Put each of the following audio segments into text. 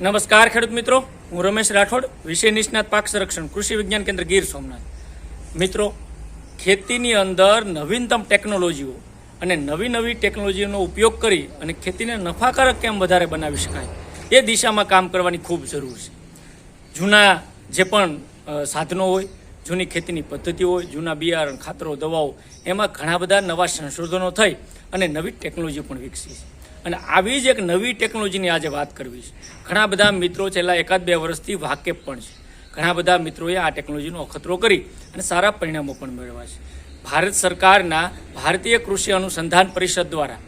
નમસ્કાર ખેડૂત મિત્રો. હું રમેશ રાઠોડ, વિષય નિષ્ણાત પાક સંરક્ષણ, કૃષિ વિજ્ઞાન કેન્દ્ર ગીર સોમનાથ. મિત્રો, ખેતીની અંદર નવીનતમ ટેકનોલોજીઓ અને નવી નવી ટેકનોલોજીનો ઉપયોગ કરી અને ખેતીને નફાકારક કેમ વધારે બનાવી શકાય, એ દિશામાં કામ કરવાની ખૂબ જરૂર છે. જૂના જે પણ સાધનો હોય, જૂની ખેતીની પદ્ધતિઓ હોય, જૂના બિયારણ, ખાતરો, દવાઓ, એમાં ઘણા બધા નવા સંશોધનો થઈ અને નવી ટેકનોલોજી પણ વિકસી છે. અને આવી જ એક નવી ટેકનોલોજીની આજે વાત કરવી છે. ઘણા બધા મિત્રો છેલ્લા એકાદ બે વર્ષથી વાકેફ પણ છે. ઘણા બધા મિત્રોએ આ ટેકનોલોજીનો અખતરો કરી અને સારા પરિણામો પણ મેળવ્યા છે. ભારત સરકારના ભારતીય કૃષિ અનુસંધાન પરિષદ દ્વારા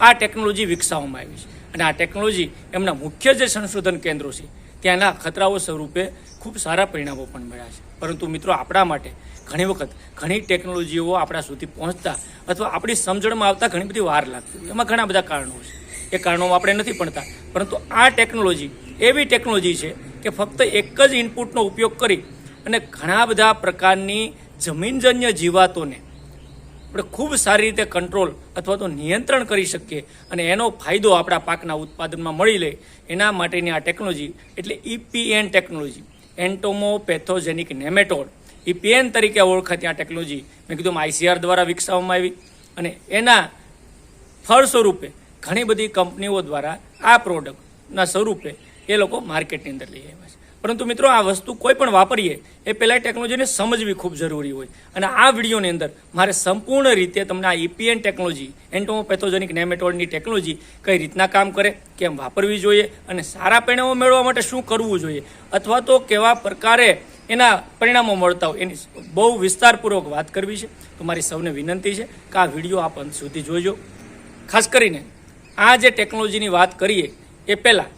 આ ટેકનોલોજી વિકસાવવામાં આવી છે. અને આ ટેકનોલોજી એમના મુખ્ય જે સંશોધન કેન્દ્રો છે, ત્યાંના ખતરાઓ સ્વરૂપે ખૂબ સારા પરિણામો પણ મળ્યા છે. પરંતુ મિત્રો, આપણા માટે ઘણી વખત ઘણી ટેકનોલોજીઓ આપણા સુધી પહોંચતા અથવા આપણી સમજણમાં આવતા ઘણી બધી વાર લાગતી એમાં ઘણા બધા કારણો છે. એ કારણોમાં આપણે નથી ભણતા. પરંતુ આ ટેકનોલોજી એવી ટેકનોલોજી છે કે ફક્ત એક જ ઇનપુટનો ઉપયોગ કરી અને ઘણા બધા પ્રકારની જમીનજન્ય જીવાતોને આપણે ખૂબ સારી રીતે કંટ્રોલ અથવા તો નિયંત્રણ કરી શકીએ અને એનો ફાયદો આપણા પાકના ઉત્પાદનમાં મળી લે. એના માટેની આ ટેકનોલોજી એટલે EPN technology. Entomopathogenic nematode EPN તરીકે ઓળખાતી આ ટેકનોલોજી મેં કીધું આઈસીઆર દ્વારા વિકસાવવામાં આવી અને એના ફળ સ્વરૂપે ઘણી બધી કંપનીઓ દ્વારા આ પ્રોડક્ટના સ્વરૂપે એ લોકો માર્કેટની અંદર લઈ આવ્યા છે. પરંતુ મિત્રો, આ વસ્તુ કોઈ પણ વાપરીએ, એ પહેલાં ટેકનોલોજીને સમજવી ખૂબ જરૂરી હોય. અને આ વિડીયોની અંદર મારે સંપૂર્ણ રીતે તમને આ ઇપીએન ટેકનોલોજી એન્ટોમોપેથોજેનિક નેમેટોડની ટેકનોલોજી કઈ રીતના કામ કરે, કેમ વાપરવી જોઈએ, અને સારા પરિણામો મેળવવા માટે શું કરવું જોઈએ, અથવા તો કેવા પ્રકારે એના પરિણામો મળતા હોય, એની બહુ વિસ્તારપૂર્વક વાત કરવી છે. તો મારી સૌને વિનંતી છે કે આ વીડિયો આપ અંત સુધી જોજો. ખાસ કરીને આ જે ટેકનોલોજીની વાત કરીએ, એ પહેલાં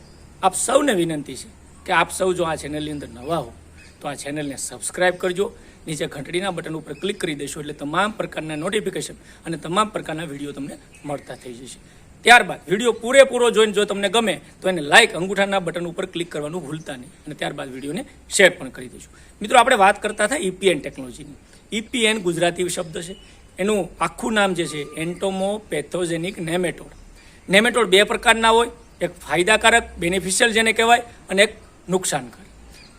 આપ સૌને વિનંતી છે કે આપ સૌ જો આ ચેનલની અંદર નવા હો, તો આ ચેનલને સબસ્ક્રાઈબ કરજો. નીચે ઘંટડીના બટન ઉપર ક્લિક કરી દેશો એટલે તમામ પ્રકારના નોટિફિકેશન અને તમામ પ્રકારના વીડિયો તમને મળતા થઈ જશે. ત્યારબાદ વીડિયો પૂરેપૂરો જોઈને જો તમને ગમે, તો એને લાઇક અંગૂઠાના બટન ઉપર ક્લિક કરવાનું ભૂલતા નહીં અને ત્યારબાદ વિડીયોને શેર પણ કરી દેજો. મિત્રો, આપણે વાત કરતા હતા ઈપીએન ટેકનોલોજીની ઈપીએન ગુજરાતી શબ્દ છે. એનું આખું નામ જે છે એન્ટોમો પેથોજેનિક નેમેટોડ નેમેટોડ બે પ્રકારના હોય. એક ફાયદાકારક બેનિફિશિયલ જેને કહેવાય, અને એક નુકસાનકારક.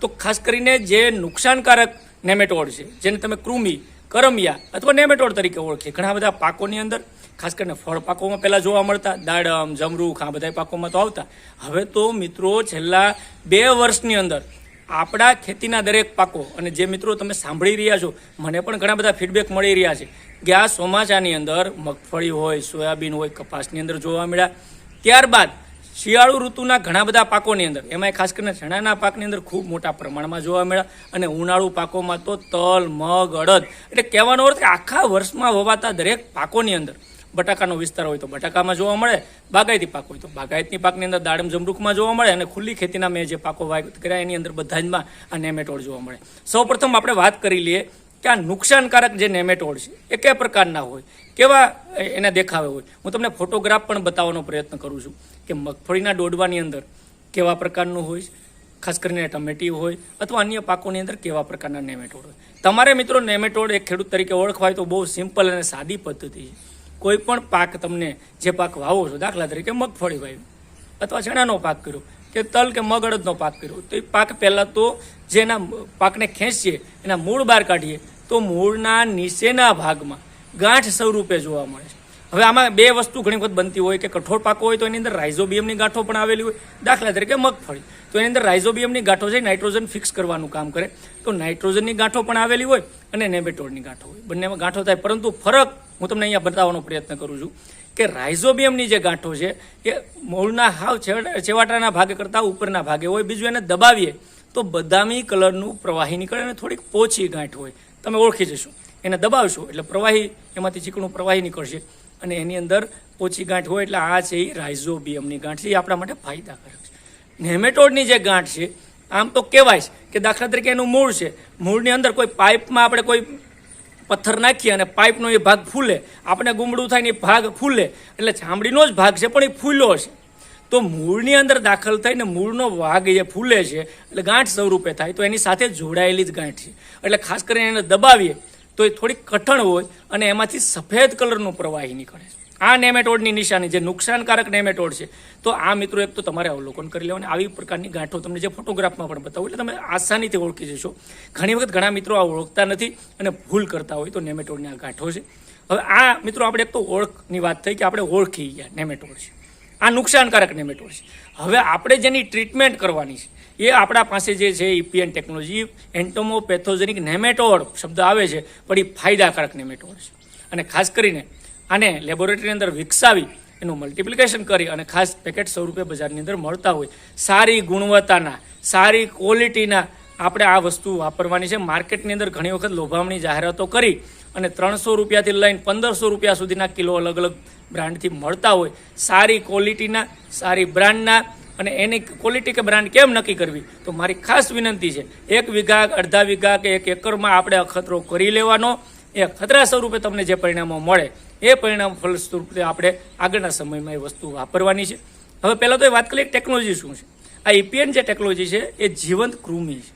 તો ખાસ કરીને જે નુકસાનકારક નેમેટોડ છે, જેને તમે કૃમિ, કરમિયા અથવા નેમેટોડ તરીકે ઓળખીએ. ઘણા બધા પાકોની અંદર, ખાસ કરીને ફળ પાકોમાં પહેલાં જોવા મળતા, દાડમ, જમરૂખ, આ બધા પાકોમાં તો આવતા. હવે તો મિત્રો છેલ્લા બે વર્ષની અંદર આપણા ખેતીના દરેક પાકો, અને જે મિત્રો તમે સાંભળી રહ્યા છો, મને પણ ઘણા બધા ફીડબેક મળી રહ્યા છે. કે આ ચોમાસાની અંદર મગફળી હોય, સોયાબીન હોય, કપાસની અંદર જોવા મળ્યા. ત્યારબાદ શિયાળુ ઋતુના ઘણા બધા પાકોની અંદર એમાં ખાસ કરીને ચણાના પાકની અંદર ખૂબ મોટા પ્રમાણમાં જોવા મળ્યા. અને ઉનાળુ પાકોમાં તો તલ, મગ, અડદ, એટલે કહેવાનો અર્થ આખા વર્ષમાં વવાતા દરેક પાકોની અંદર બટાકાનો વિસ્તાર હોય તો બટાકામાં જોવા મળે, બાગાયતી પાક હોય તો બાગાયતી પાકની અંદર દાડમ જમરૂખમાં જોવા મળે અને ખુલ્લી ખેતીના મેં જે પાકો વાય કર્યા એની અંદર બધા જમાં આ નેમેટોડ જોવા મળે. સૌપ્રથમ આપણે વાત કરી લઈએ કે આ નુકસાનકારક જે નેમેટોડ છે, એ કયા પ્રકારના હોય, કેવા એના દેખાવે હોય. હું તમને ફોટોગ્રાફ પણ બતાવવાનો પ્રયત્ન કરું છું કે મગફળીના ડોડવાની અંદર કેવા પ્રકારનું હોય છે, ખાસ કરીને ટમેટી હોય અથવા અન્ય પાકોની અંદર કેવા પ્રકારના નેમેટોડ હોય. તમારે મિત્રો નેમેટોડ એક ખેડૂત તરીકે ઓળખવાય તો બહુ સિમ્પલ અને સાદી પદ્ધતિ છે. કોઈ પણ પાક તમને જે પાક વાવો છો, દાખલા તરીકે મગફળી વાવી. અથવા ચણાનો પાક કર્યો, કે તલ કે મગ અડદનો પાક કર્યો, તો એ પાક પહેલાં તો જે એના પાકને ખેંચીએ, એના મૂળ બહાર કાઢીએ, તો મૂળના નીચેના ભાગમાં ગાંઠ સ્વરૂપે જોવા મળે છે. હવે આમાં બે વસ્તુ ઘણી વખત બનતી હોય કે કઠોળ પાકો હોય તો એની અંદર રાઇઝોબિયમની ગાંઠો પણ આવેલી હોય. દાખલા તરીકે મગફળી. તો એની અંદર રાઇઝોબિયમની ગાંઠો છે, નાઇટ્રોજન ફિક્સ કરવાનું કામ કરે. તો નાઇટ્રોજનની ગાંઠો પણ આવેલી હોય અને નેબેટોડની ગાંઠો હોય. બંનેમાં ગાંઠો થાય. પરંતુ ફરક હું તમને અહીંયા બતાવવાનો પ્રયત્ન કરું છું કે રાઇઝોબિયમની જે ગાંઠો છે, એ મૂળના હાવ છેવાટાના ભાગે કરતાં ઉપરના ભાગે હોય. બીજું એને દબાવીએ તો બદામી કલરનું પ્રવાહી નીકળે અને થોડીક પોચી ગાંઠ હોય. તમે ઓળખી જશો. એને દબાવશો એટલે પ્રવાહી, એમાંથી ચીકણું પ્રવાહી નીકળશે. અને એની અંદર પોચી ગાંઠ હોય એટલે આ છે એ રાઇઝોબિયમની ગાંઠ છે, એ આપણા માટે ફાયદાકારક છે. નેમેટોડની જે ગાંઠ છે, આમ તો કહેવાય છે કે દાખલા તરીકે એનું મૂળ છે. મૂળની અંદર કોઈ પાઇપમાં આપણે કોઈ પથ્થર નાખીએ અને પાઇપનો એ ભાગ ફૂલે, આપણે ગુમડું થાય ને એ ભાગ ફૂલે, એટલે ચામડીનો જ ભાગ છે, પણ એ ફૂલ્યો છે. તો મૂળની અંદર દાખલ થઈને મૂળનો ભાગ એ ફૂલે છે, એટલે ગાંઠ સ્વરૂપે થાય, તો એની સાથે જોડાયેલી જ ગાંઠ છે. એટલે ખાસ કરીને એને દબાવીએ તો એ થોડીક કઠણ હોય અને એમાંથી સફેદ કલરનું પ્રવાહી નીકળે આ નેમેટોડની નિશાની જે નુકસાનકારક નેમેટોડ છે, તો આ મિત્રો એક તો તમારે અવલોકન કરી લેવાનું. આવી પ્રકારની ગાંઠો તમને જે ફોટોગ્રાફમાં પણ બતાવું, એટલે તમે આસાનીથી ઓળખી જશો. ઘણી વખત ઘણા મિત્રો આ ઓળખતા નથી અને ભૂલ કરતા હોય તો નેમેટોડની આ ગાંઠો છે. હવે આ મિત્રો આપણે એક તો ઓળખની વાત થઈ કે આપણે ઓળખી ગયા નેમેટોડ છે. આ નુકસાનકારક નેમેટોડ છે. હવે આપણે જેની ટ્રીટમેન્ટ કરવાની છે એ આપણા પાસે જે છે ઇપીએન ટેકનોલોજી એન્ટોમોપેથોજેનિક નેમેટોડ શબ્દ આવે છે, પણ એ ફાયદાકારક નેમેટોડ છે. અને ખાસ કરીને આને લેબોરેટરીની અંદર વિકસાવી, એનું મલ્ટિપ્લિકેશન કરી અને ખાસ પેકેટ સ્વરૂપે બજારની અંદર મળતા હોય. સારી ગુણવત્તાના, સારી ક્વોલિટીના આપણે આ વસ્તુ વાપરવાની છે. માર્કેટની અંદર ઘણી વખત લોભામણી જાહેરાતો કરી અને ત્રણસો રૂપિયાથી લઈને પંદરસો રૂપિયા સુધીના કિલો અલગ અલગ બ્રાન્ડથી મળતા હોય. સારી ક્વોલિટીના સારી બ્રાન્ડના અને એની ક્વોલિટી કે બ્રાન્ડ કેમ નક્કી કરવી? તો મારી ખાસ વિનંતી છે, એક વીઘા અડધા વીઘા, કે એક એકરમાં આપણે અખતરો કરી લેવાનો, એ ખતરા સ્વરૂપે તમને જે પરિણામો મળે, એ પરિણામ ફલસ્વરૂપે આપણે આગળના સમયમાં એ વસ્તુ વાપરવાની છે. હવે પહેલાં તો એ વાત કરીએ ટેકનોલોજી શું છે. આ ઇપીએન જે ટેકનોલોજી છે, એ જીવંત કૃમિ છે.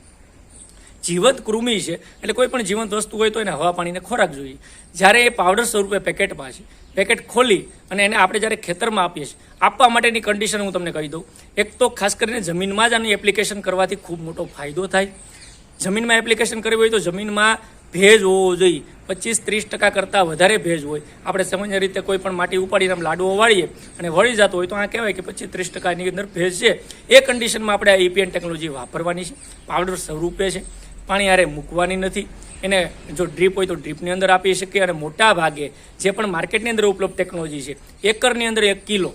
જીવંત કૃમિ છે, એટલે કોઈ પણ જીવંત વસ્તુ હોય તો એને હવા પાણીને ખોરાક જોઈએ. જ્યારે એ પાવડર સ્વરૂપે પેકેટમાં છે પેકેટ ખોલી અને એને આપણે જ્યારે ખેતરમાં આપીએ છીએ, આપવા માટેની કન્ડિશન હું તમને કહી દઉં. એક તો ખાસ કરીને જમીનમાં જ આની એપ્લિકેશન કરવાથી ખૂબ મોટો ફાયદો થાય. જમીનમાં એપ્લિકેશન કરવી હોય તો જમીનમાં ભેજ હોવો જોઈએ. પચીસ ત્રીસ ટકા કરતાં વધારે ભેજ હોય. આપણે સામાન્ય રીતે કોઈ પણ માટી ઉપાડીને આમ લાડુઓ વાળીએ અને વળી જતો હોય તો આ કહેવાય કે પચીસ ત્રીસ ટકાની અંદર ભેજ છે. એ કન્ડિશનમાં આપણે આ એપીએન ટેકનોલોજી વાપરવાની છે. પાવડર સ્વરૂપે છે. પાણી આરે મૂકવાની નથી. એને જો ડ્રીપ હોય તો ડ્રીપની અંદર આપી શકીએ અને મોટા ભાગે જે પણ માર્કેટની અંદર ઉપલબ્ધ ટેકનોલોજી છે, એકરની અંદર એક કિલો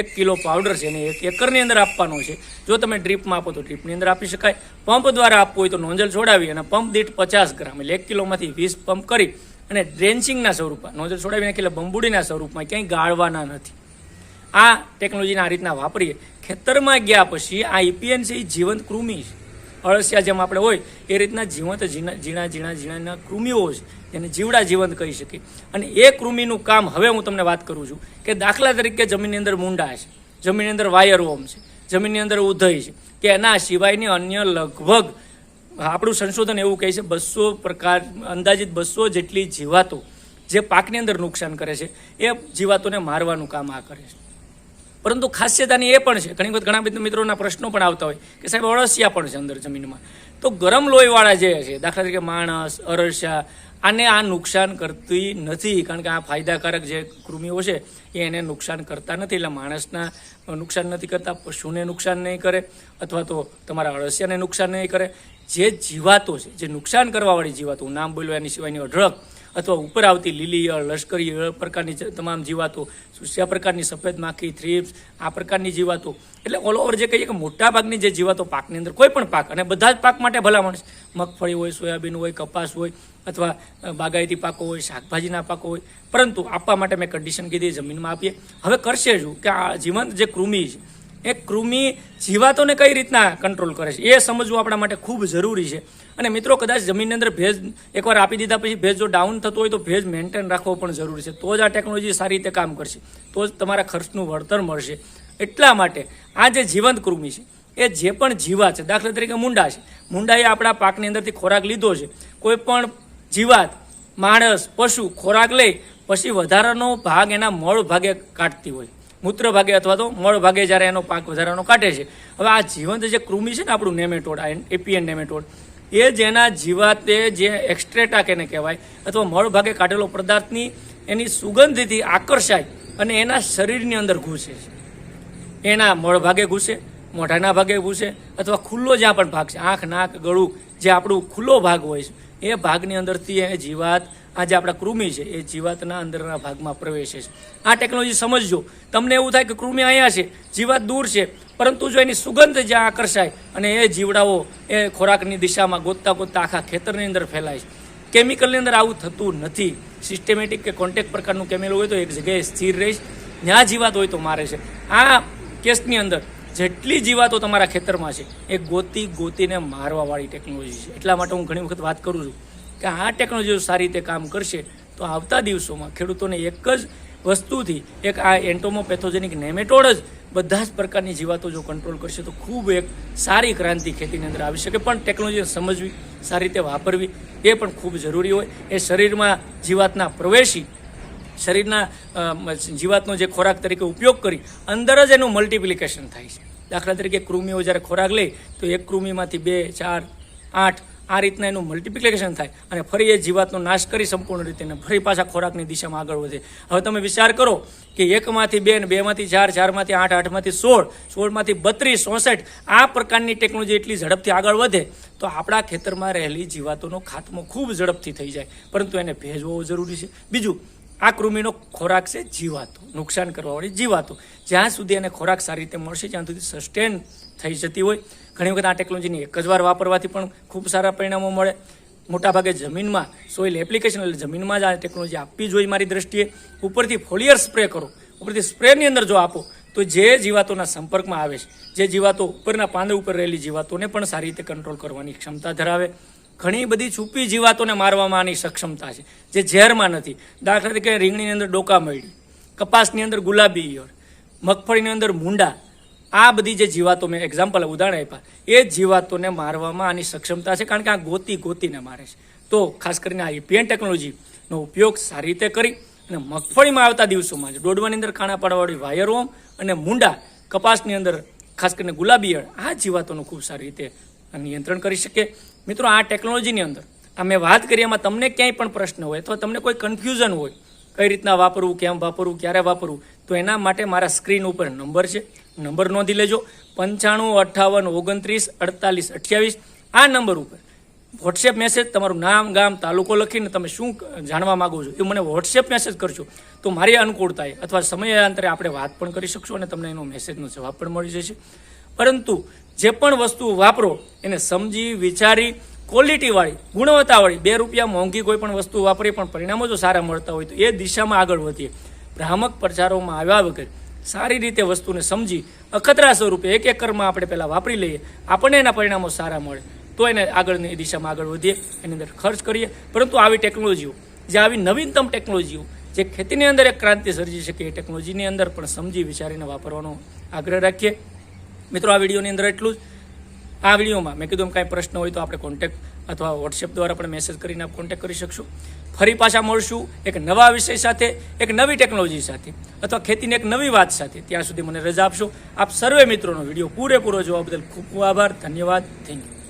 એક કિલો પાવડર છે એને એક એકરની અંદર આપવાનો છે. જો તમે ડ્રીપમાં આપો તો ડ્રીપની અંદર આપી શકાય. પંપ દ્વારા આપવું હોય તો નોંજલ છોડાવી અને પંપ દીઠ પચાસ ગ્રામ એટલે એક કિલોમાંથી વીસ પંપ કરી અને ડ્રેન્ચિંગના સ્વરૂપમાં નોંજલ છોડાવી નાખી બંબુડીના સ્વરૂપમાં ક્યાંય ગાળવાના નથી. આ ટેકનોલોજીને આ રીતના વાપરીએ. ખેતરમાં ગયા પછી આ એ જીવંત કૃમિ છે. અળસિયા જેમ આપણે હોય, એ રીતના જીવંત ઝીણા ઝીણા ઝીણા ઝીણાના કૃમિઓ છે એને જીવડા જીવંત કહી શકીએ અને એ કૃમિનું કામ હવે હું તમને વાત કરું છું કે દાખલા તરીકે જમીનની અંદર મૂંડા છે, જમીનની અંદર વાયરવોમ છે, જમીનની અંદર ઉધઈ છે, કે એના સિવાયની અન્ય લગભગ આપણું સંશોધન એવું કહે છે, બસો પ્રકાર, અંદાજિત બસો જેટલી જીવાતો જે પાકની અંદર નુકસાન કરે છે, એ જીવાતોને મારવાનું કામ આ કરે છે. પરંતુ ખાસ્યતાની એ પણ છે, ઘણી વખત ઘણા બધા મિત્રોના પ્રશ્નો પણ આવતા હોય કે સાહેબ અળસિયા પણ છે અંદર જમીનમાં. તો ગરમ લોહીવાળા જે છે, દાખલા તરીકે માણસ, અરસિયા, આને આ નુકસાન કરતી નથી, કારણ કે આ ફાયદાકારક જે કૃમિઓ છે, એ એને નુકસાન કરતા નથી. એટલે માણસના નુકસાન નથી કરતા, પશુને નુકસાન નહીં કરે, અથવા તો તમારા અળસિયાને નુકસાન નહીં કરે. જે જીવાતો છે, જે નુકસાન કરવાવાળી જીવાતો નામ બોલ્યો એની સિવાયની અઢળક અથવા ઉપર આવતી લીલી ઈયળ લશ્કરી પ્રકારની તમામ જીવાતો, સુસ્યા પ્રકારની સફેદ માખી, થ્રીપ્સ, આ પ્રકારની જીવાતો, એટલે ઓલ ઓવર જે કહીએ કે મોટા ભાગની જે જીવાતો પાકની અંદર કોઈ પણ પાક, અને બધા જ પાક માટે ભલામણ મગફળી હોય, સોયાબીન હોય, કપાસ હોય, અથવા બાગાયતી પાકો હોય, શાકભાજીના પાકો હોય, પરંતુ આપવા માટે મેં કન્ડિશન કીધી, જમીનમાં આપીએ. હવે કરશે શું? કે આ જીવંત જે કૃમિ છે, એ કૃમિ જીવાતોને કઈ રીતના કંટ્રોલ કરે છે? એ સમજવું આપણા માટે ખૂબ જરૂરી છે. અને મિત્રો કદાચ જમીનની અંદર ભેજ એકવાર આપી દીધા પછી ભેજ જો ડાઉન થતો હોય તો ભેજ મેન્ટેન રાખવો પણ જરૂરી છે. તો જ આ ટેકનોલોજી સારી રીતે કામ કરશે. તો જ તમારા ખર્ચનું વળતર મળશે. એટલા માટે આ જે જીવંત કૃમિ છે, એ જે પણ જીવાત છે, દાખલા તરીકે મુંડા છે. મુંડાએ આપણા પાકની અંદરથી ખોરાક લીધો છે. કોઈ પણ જીવાત, માણસ, પશુ ખોરાક લઈ પછી વધારાનો ભાગ એના મળ ભાગે કાઢતી હોય. મૂત્ર ભાગે અથવા તો મળ ભાગે જ્યારે એનો પાક વધારાનો કાઢે છે. હવે આ જીવંત જે કૃમિ છે ને આપણું નેમેટોડ, આ એપીએન નેમેટોડ એ જેના જીવાતે જે એક્સ્ટ્રેટા કેને કહેવાય, અથવા મળ ભાગે કાઢેલો પદાર્થની એની સુગંધથી આકર્ષાય અને એના શરીરની અંદર ઘૂસે છે. એના મળ ભાગે ઘૂસે, મોઢાના ભાગે ઘૂસે, અથવા ખુલ્લો જ્યાં પણ ભાગ છે, આંખ, નાક, ગળું, જે આપણું ખુલ્લો ભાગ હોય છે, એ ભાગની અંદરથી એ જીવાત, આ જે આપણા કૃમિ છે, એ જીવાતના અંદરના ભાગમાં પ્રવેશે છે. આ ટેકનોલોજી સમજજો, તમને એવું થાય કે કૃમિ અહીંયા છે, જીવાત દૂર છે પરંતુ જો એની સુગંધ જ્યાં આકર્ષાય અને એ જીવડાઓ એ ખોરાકની દિશામાં ગોતતા ગોતતા આખા ખેતરની અંદર ફેલાય કેમિકલની અંદર આવું થતું નથી. સિસ્ટેમેટિક કે કોન્ટેક્ટ પ્રકારનું કેમેલ હોય તો એક જગ્યાએ સ્થિર રહીશ જ્યાં જીવાત હોય તો મારે છે. આ કેસની અંદર જેટલી જીવાતો તમારા ખેતરમાં છે, એ ગોતી ગોતીને મારવાવાળી ટેકનોલોજી છે. એટલા માટે હું ઘણી વખત વાત કરું છું કે આ ટેકનોલોજી સારી રીતે કામ કરશે, તો આવતા દિવસોમાં ખેડૂતોને એક જ વસ્તુથી એક આ એન્ટોમોપેથોજેનિક નેમેટોડ જ બધા જ પ્રકારની જીવાતો જો કંટ્રોલ કરશે તો ખૂબ એક સારી ક્રાંતિ ખેતીની અંદર આવી શકે. પણ ટેકનોલોજીને સમજવી, સારી રીતે વાપરવી, એ પણ ખૂબ જરૂરી હોય. એ શરીરમાં જીવાતના પ્રવેશી, શરીરના જીવાતનો જે ખોરાક તરીકે ઉપયોગ કરી, અંદર જ એનું મલ્ટિપ્લિકેશન થાય છે. દાખલા તરીકે કૃમિઓ જ્યારે ખોરાક લે, તો એક કૃમિમાંથી બે, ચાર, આઠ આ રીતના એનું મલ્ટિપ્લિકેશન થાય અને ફરી એ જીવાતનો નાશ કરી સંપૂર્ણ રીતે ને ફરી પાછા ખોરાકની દિશામાં આગળ વધે. હવે તમે વિચાર કરો કે એકમાંથી બે ને બેમાંથી ચાર, ચારમાંથી આઠ, આઠમાંથી સોળ, સોળમાંથી બત્રીસ, ચોસઠ, આ પ્રકારની ટેકનોલોજી એટલી ઝડપથી આગળ વધે તો આપણા ખેતરમાં રહેલી જીવાતોનો ખાતમો ખૂબ ઝડપથી થઈ જાય. પરંતુ એને ભેજવો જરૂરી છે. બીજું, આ કૃમિનો ખોરાક છે જીવાતો. નુકસાન કરવાવાળી જીવાતો. જ્યાં સુધી એને ખોરાક સારી રીતે મળશે જ્યાં સુધી સસ્ટેન થઈ જતી હોય. ઘણી વખત આ ટેકનોલોજીની એક જ વાર વાપરવાથી પણ ખૂબ સારા પરિણામો મળે. મોટાભાગે જમીનમાં સોઇલ એપ્લિકેશન એટલે જમીનમાં જ આ ટેકનોલોજી આપવી જોઈએ મારી દ્રષ્ટિએ. ઉપરથી ફોલિયર સ્પ્રે કરો. ઉપરથી સ્પ્રેની અંદર જો આપો, તો જે જીવાતોના સંપર્કમાં આવે છે, જે જીવાતો ઉપરના પાંદડા ઉપર રહેલી જીવાતોને પણ સારી રીતે કંટ્રોલ કરવાની ક્ષમતા ધરાવે. ઘણી બધી છુપી જીવાતોને મારવામાં આની સક્ષમતા છે, જે ઝેરમાં નથી. દાખલા તરીકે રીંગણીની અંદર ડોકા મળી, કપાસની અંદર ગુલાબી ઈયળ, મગફળીની અંદર મુંડા આ બધી જે જીવાતો મેં એક્ઝામ્પલ ઉદાહરણ આપ્યા, એ જીવાતોને મારવામાં આની સક્ષમતા છે, કારણ કે આ ગોતી ગોતીને મારે છે. તો ખાસ કરીને આ એપીએન ટેકનોલોજીનો ઉપયોગ સારી રીતે કરી અને મગફળીમાં આવતા દિવસોમાં જ દોડવાની અંદર ખાણા પાડવાળી વાયરઓમ અને મૂંડા કપાસની અંદર ખાસ કરીને ગુલાબીયળ આ જીવાતોનું ખૂબ સારી રીતે નિયંત્રણ કરી શકે. મિત્રો, આ ટેકનોલોજીની અંદર, આ મેં વાત કરી એમાં તમને ક્યાંય પણ પ્રશ્ન હોય અથવા તમને કોઈ કન્ફ્યુઝન હોય, કઈ રીતના વાપરવું, કેમ વાપરવું, ક્યારે વાપરવું તો એના માટે મારા સ્ક્રીન ઉપર નંબર છે. નંબર નોંધી લેજો. પંચાણું, અઠ્ઠાવન, ઓગણત્રીસ, અડતાલીસ, અઠ્યાવીસ. આ નંબર ઉપર વોટ્સએપ મેસેજ તમારું નામ, ગામ, તાલુકો લખીને તમે શું જાણવા માગો છો એ મને વોટ્સએપ મેસેજ કરશો તો મારી અનુકૂળતાએ અથવા સમયાંતરે આપણે વાત પણ કરી શકશું અને તમને એનો મેસેજનો જવાબ પણ મળી જશે. પરંતુ જે પણ વસ્તુ વાપરો, એને સમજી, વિચારી ક્વોલિટીવાળી ગુણવત્તાવાળી બે રૂપિયા મોંઘી કોઈ પણ વસ્તુ વાપરી પણ પરિણામો જો સારા મળતા હોય તો એ દિશામાં આગળ વધીએ. ભ્રામક પ્રચારોમાં આવ્યા વગર સારી રીતે વસ્તુને સમજી અખતરા સ્વરૂપે એક એકરમાં આપણે પહેલાં વાપરી લઈએ, આપણને એના પરિણામો સારા મળે. તો એને આગળની દિશામાં આગળ વધીએ, એની અંદર ખર્ચ કરીએ. પરંતુ આવી ટેકનોલોજીઓ, જે આવી નવીનતમ ટેકનોલોજીઓ, જે ખેતીની અંદર એક ક્રાંતિ સર્જી શકે, એ ટેકનોલોજીની અંદર પણ સમજી વિચારીને વાપરવાનો આગ્રહ રાખીએ. મિત્રો, આ વિડીયોની અંદર એટલું જ. આ વિડીયોમાં મેં કીધું એમ કાંઈ પ્રશ્ન હોય તો આપણે કોન્ટેક્ટ અથવા વોટ્સએપ દ્વારા પણ મેસેજ કરીને આપ કોન્ટેક્ટ કરી શકશો. ફરી પાછા મળશું એક નવા વિષય સાથે, એક નવી ટેકનોલોજી સાથે, અથવા ખેતીની એક નવી વાત સાથે. ત્યાં સુધી મને રજા આપશો. આપ સર્વે મિત્રોનો વીડિયો પૂરેપૂરો જોવા બદલ ખૂબ ખૂબ આભાર. ધન્યવાદ. Thank you